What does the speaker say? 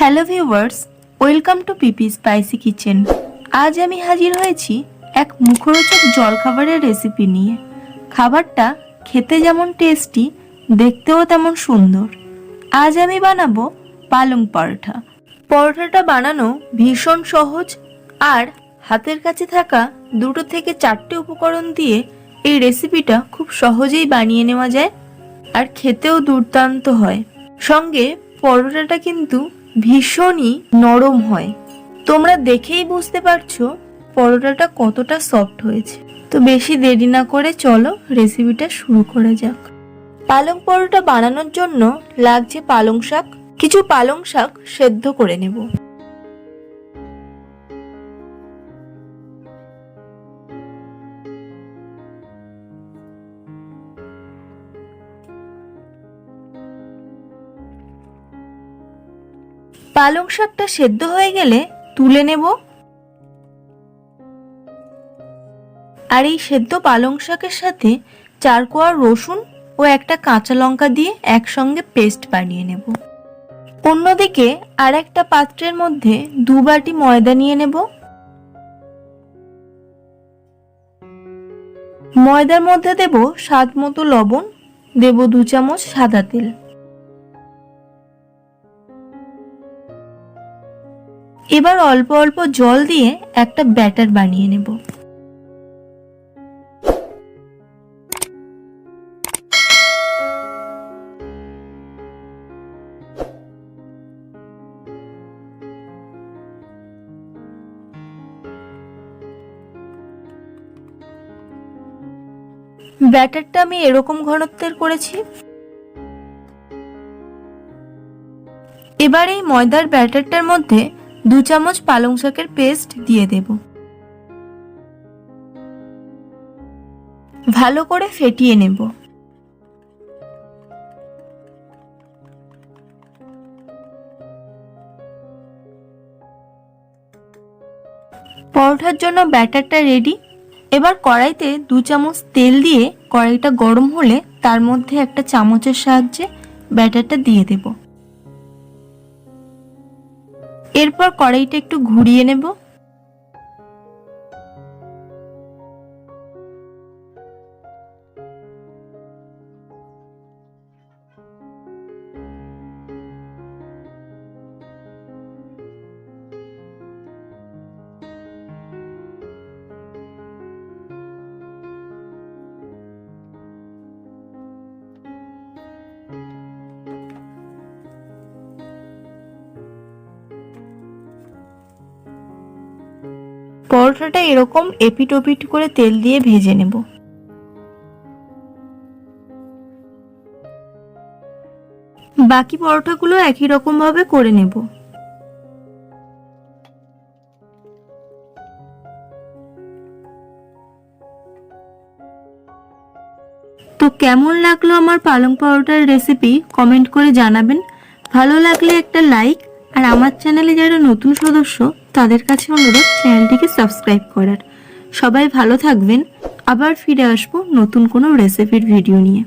Hello viewers, welcome to PP spicy kitchen. আজ আমি হাজির হয়েছি এক মুখরোচক জলখাবারের রেসিপি নিয়ে। খাবারটা খেতে যেমন টেস্টি, দেখতেও তেমন সুন্দর। আজ আমি বানাবো পালং পরোটা। পরোটাটা বানানো ভীষণ সহজ আর হাতের কাছে থাকা দুটো থেকে চারটে উপকরণ দিয়ে এই রেসিপিটা খুব সহজেই বানিয়ে নেওয়া যায় আর খেতেও দুর্দান্ত হয়। সঙ্গে পরোটাটা কিন্তু ভীষণই নরম হয়। তোমরা দেখেই বুঝতে পারছ পরোটাটা কতটা সফট হয়েছে। তো বেশি দেরি না করে চলো রেসিপিটা শুরু করা যাক। পালং পরোটা বানানোর জন্য লাগছে পালং শাক। কিছু পালং শাক সেদ্ধ করে নেব। পালং শাকটা সেদ্ধ হয়ে গেলে তুলে নেব। আর এই সেদ্ধ পালং শাকের সাথে চার কোয়া রসুন ও একটা কাঁচা লঙ্কা দিয়ে একসঙ্গে পেস্ট বানিয়ে নেব। অন্যদিকে আর একটা পাত্রের মধ্যে দু বাটি ময়দা নিয়ে নেব। ময়দার মধ্যে দেব স্বাদ মতো লবণ, দেব দু চামচ সাদা তেল। এবার অল্প অল্প জল দিয়ে একটা ব্যাটার বানিয়ে নেব। ব্যাটারটা আমি এরকম ঘনত্বের করেছি। এবার এই ময়দার ব্যাটারটার মধ্যে দু চামচ পালং শাকের পেস্ট দিয়ে দেব। ভালো করে ফেটিয়ে নেব। পরোটার জন্য ব্যাটারটা রেডি এবার কড়াইতে দু চামচ তেল দিয়ে কড়াইটা গরম হলে তার মধ্যে একটা চামচের সাহায্যে ব্যাটারটা দিয়ে দেব। এরপর কড়াইটা একটু ঘুরিয়ে নেব। পরোটাটা এরকম এপিট ওপিট করে তেল দিয়ে ভেজে নেব। বাকি পরোটাগুলো একই রকম ভাবে করে নেব। তো কেমন লাগল আমার পালং পরোটার রেসিপি কমেন্ট করে জানাবেন। ভালো লাগলে একটা লাইক আর আমার চ্যানেলে যারা নতুন সদস্য তাদের কাছে অনুরোধ চ্যানেলটিকে সাবস্ক্রাইব করার। সবাই ভালো থাকবেন। আবার ফিরে আসব নতুন কোনো রেসিপির ভিডিও নিয়ে।